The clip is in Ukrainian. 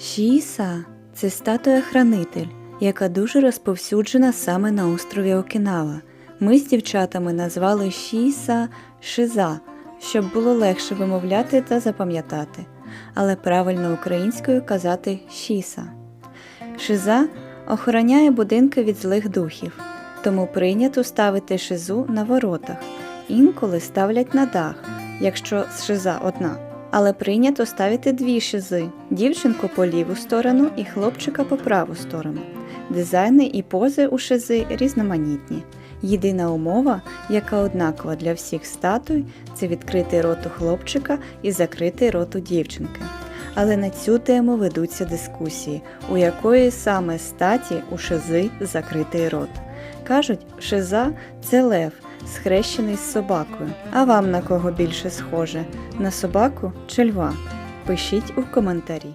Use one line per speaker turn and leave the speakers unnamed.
Шіса це статуя-хранитель, яка дуже розповсюджена саме на острові Окінава. Ми з дівчатами назвали Шіса Шиза, щоб було легше вимовляти та запам'ятати. Але правильно українською казати Шіса. Шиза охороняє будинки від злих духів, тому прийнято ставити шизу на воротах. Інколи ставлять на дах, якщо шиза одна. Але прийнято ставити дві шизи дівчинку по ліву сторону і хлопчика по праву сторону. Дизайни і пози у шизи різноманітні. Єдина умова, яка однакова для всіх статуй, це відкритий рот у хлопчика і закритий рот у дівчинки. Але на цю тему ведуться дискусії, у якої саме статі у шизи закритий рот. Кажуть, шиза це лев, схрещений з собакою. А вам на кого більше схоже? На собаку чи льва? Пишіть у коментарі.